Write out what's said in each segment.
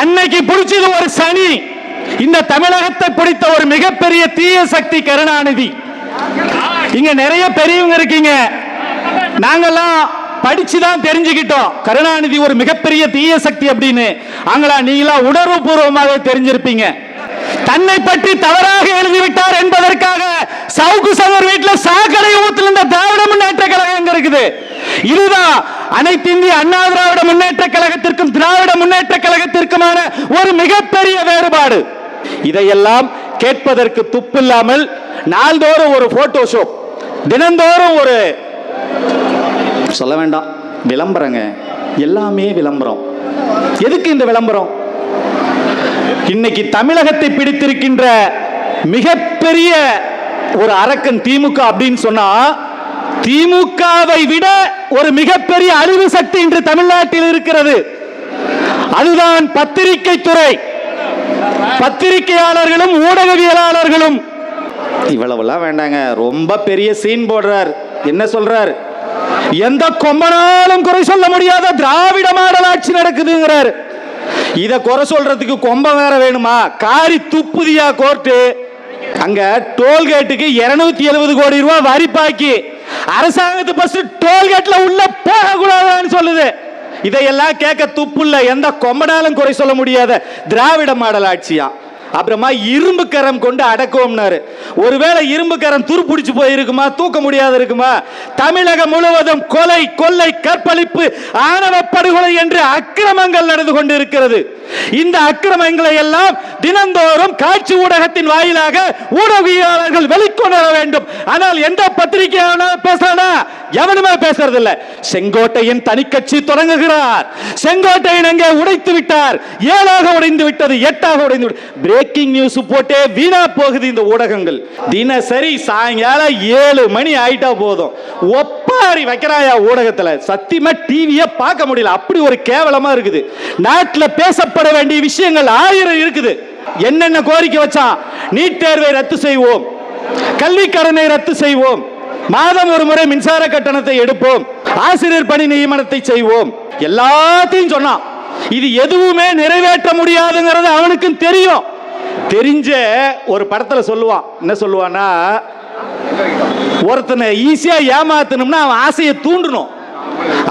அன்னைக்கு பிடிச்சது ஒரு சனி. இந்த தமிழகத்தை பிடித்த ஒரு மிகப்பெரிய தீய சக்தி கருணாநிதி. இங்க நிறைய பெரியவங்க இருக்கீங்க. நாங்கெல்லாம் படிச்சுதான் தெரிஞ்சுக்கிட்டோம். கருணாநிதி ஒரு மிகப்பெரிய தீய சக்தி அப்படின்னு. அங்களா நீங்களா உணர்வுபூர்வமாக தெரிஞ்சிருப்பீங்க. தன்னை பற்றி தவறாக எழுதிவிட்டார் என்பதற்காக சவுக்கு சவர் வீட்டில் சாக்கடை ஊத்துல இந்த திராவிட முன்னேற்ற கழகம் இருக்குது? இதுதான் அனைத்து இந்திய அண்ணா திராவிட முன்னேற்ற கழகத்திற்கும் திராவிட முன்னேற்ற கழகத்திற்குமான ஒரு மிகப்பெரிய வேறுபாடு. இதையெல்லாம் கேட்பதற்கு துப்பில்லாமல் நாள்தோறும் ஒரு போட்டோ ஷோ தினந்தோறும் ஒரு சொல்ல வேண்டாம் விளம்பரங்க. எல்லாமே விளம்பரம். எதுக்கு இந்த விளம்பரம்? இன்னைக்கு தமிழகத்தை பிடித்திருக்கின்ற மிகப்பெரிய ஒரு அரக்கன் திமுக அப்படின்னு சொன்னா திமுகவை விட ஒரு மிகப்பெரிய அழிவு சக்தி இன்று தமிழ்நாட்டில் இருக்கிறது. அதுதான் பத்திரிகை துறை. பத்திரிகையாளர்களும் ஊடகவியலாளர்களும். இவ்வளவுலாம் வேண்டாங்க. ரொம்ப பெரிய சீன் போடுறார். என்ன சொல்றார்? எந்த கொம்பனாலும் குறை சொல்ல முடியாத திராவிட மாடல் ஆட்சி நடக்குதுங்கிறார். இத குறை சொல்றதுக்கு கொம்பம் வேற வேணுமா? காரி துப்புதியா கோர்ட்டு. அங்க டோல்கேட்டுக்கு 270 எழுபது கோடி ரூபாய் வரி பாக்கி. அரசாங்கத்து பஸ் டோல்கேட்ல உள்ள போக கூடாதுன்னு சொல்லுது. இதையெல்லாம் கேட்க துப்புள்ள எந்த கொம்பனாலும் குறை சொல்ல முடியாத திராவிட மாடல் ஆட்சியா? அப்புறமா இரும்பு கரம் கொண்டு அடக்குவோம்னாரு. ஒருவேளை இரும்பு கரம் துருப்பிடிச்சு போயிருக்குமா? தூக்க முடியாது இருக்குமா? தமிழகம் முழுவதும் கொலை கொள்ளை கற்பழிப்பு ஆணவ படுகொலை என்று அக்கிரமங்கள் நடந்து கொண்டு இருக்கிறது இந்த அக்கிரமங்களை எல்லாம் தினந்தோறும் காட்சி ஊடகத்தின் வாயிலாக ஊடகவியலாளர்கள் வெளிக்கொணர வேண்டும். ஆனால் எந்த பத்திரிகையான பேசுறானா எவனுமே பேசுறது இல்ல செங்கோட்டையின் தனிக்கட்சி தொடங்குகிறார். செங்கோட்டையின் அங்கே உடைத்து விட்டார். ஏழாக உடைந்து விட்டது எட்டாக உடைந்து பிரேக்கிங் நியூஸ் போட்டே வீணா போகுது இந்த ஊடகங்கள். தினசரி சாயங்காலம் ஏழு மணி ஆயிட்டா போதும். ஒப்பாரி வைக்கிறாயா ஊடகத்துல. சத்தியமா டிவியை பார்க்க முடியும் முடியல அப்படி ஒரு கேவலமா இருக்குது. நாட்டுல பேசப்பட வேண்டிய விஷயங்கள் ஆயிரம் இருக்குது. என்னென்ன கோரிக்கை வச்சான் நீட் தேர்வை ரத்து செய்வோம். கல்வி கடனை ரத்து செய்வோம். மாதம் ஒரு முறை மின்சார கட்டணத்தை எடுப்போம். ஆசிரியர் பணி நியமனத்தை செய்வோம். எல்லாத்தையும் சொன்னான் இது எதுவுமே நிறைவேற்ற முடியாதுங்கிறது அவனுக்கும் தெரியும். தெரிஞ்ச ஒரு படத்துல சொல்லுவான். என்ன சொல்லுவான்னா ஒருத்தனை ஈஸியா ஏமாத்தணும்னா அவன் ஆசையை தூண்டணும்.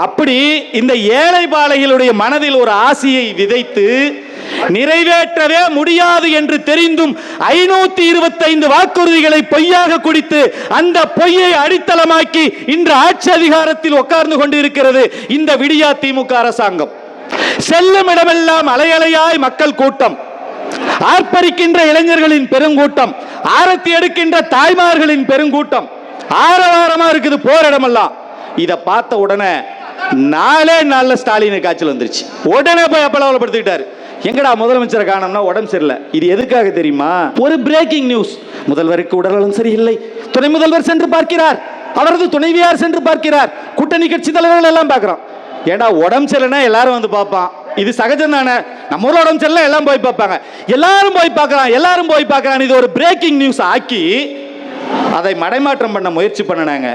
அப்படி இந்த ஏழை பாலைகளுடைய மனதில் ஒரு ஆசையை விதைத்து நிறைவேற்றவே முடியாது என்று தெரிந்தும் ஐநூத்தி இருபத்தைந்து வாக்குறுதிகளை பொய்யாக குடித்து அந்த பொய்யை அடித்தளமாக்கி இன்று ஆட்சி அதிகாரத்தில் உட்கார்ந்து கொண்டிருக்கிறது இந்த விடியா திமுக அரசாங்கம். செல்லும் இடமெல்லாம் அலையலையாய் மக்கள் கூட்டம். ஆர்ப்பரிக்கின்ற இளைஞர்களின் பெருங்கூட்டம். ஆரத்தி எடுக்கின்ற தாய்மார்களின் பெருங்கூட்டம். ஆரவாரமா இருக்குது போரிடமெல்லாம் இதை பார்த்த உடனே நாலே நாள்ல ஸ்டாலின் காய்ச்சல் வந்துருச்சு. உடனே போய் அப்பளவலப்படுத்திக்கிட்டாரு எங்கடா முதலமைச்சரை காணோம்னா உடம்பு சரியில்லை. இது எதுக்காக தெரியுமா? ஒரு பிரேக்கிங் நியூஸ் முதல்வருக்கு உடல்நலம் சரியில்லை. துணை முதல்வர் சென்று பார்க்கிறார். அவரது துணைவியார் சென்று பார்க்கிறார். கூட்டணி கட்சி தலைவர்கள் எல்லாம் பார்க்கிறோம். ஏடா உடம்பு சரியில்லைன்னா எல்லாரும் வந்து பார்ப்பான். இது சகஜம் தானே? நம்ம ஊர்ல உடம்பு சரியில்லை எல்லாம் போய் பார்ப்பாங்க. எல்லாரும் போய் பார்க்கலாம் எல்லாரும் போய் பார்க்கறான் இது ஒரு பிரேக்கிங் நியூஸ் ஆக்கி அதை மடைமாற்றம் பண்ண முயற்சி பண்ணினாங்க.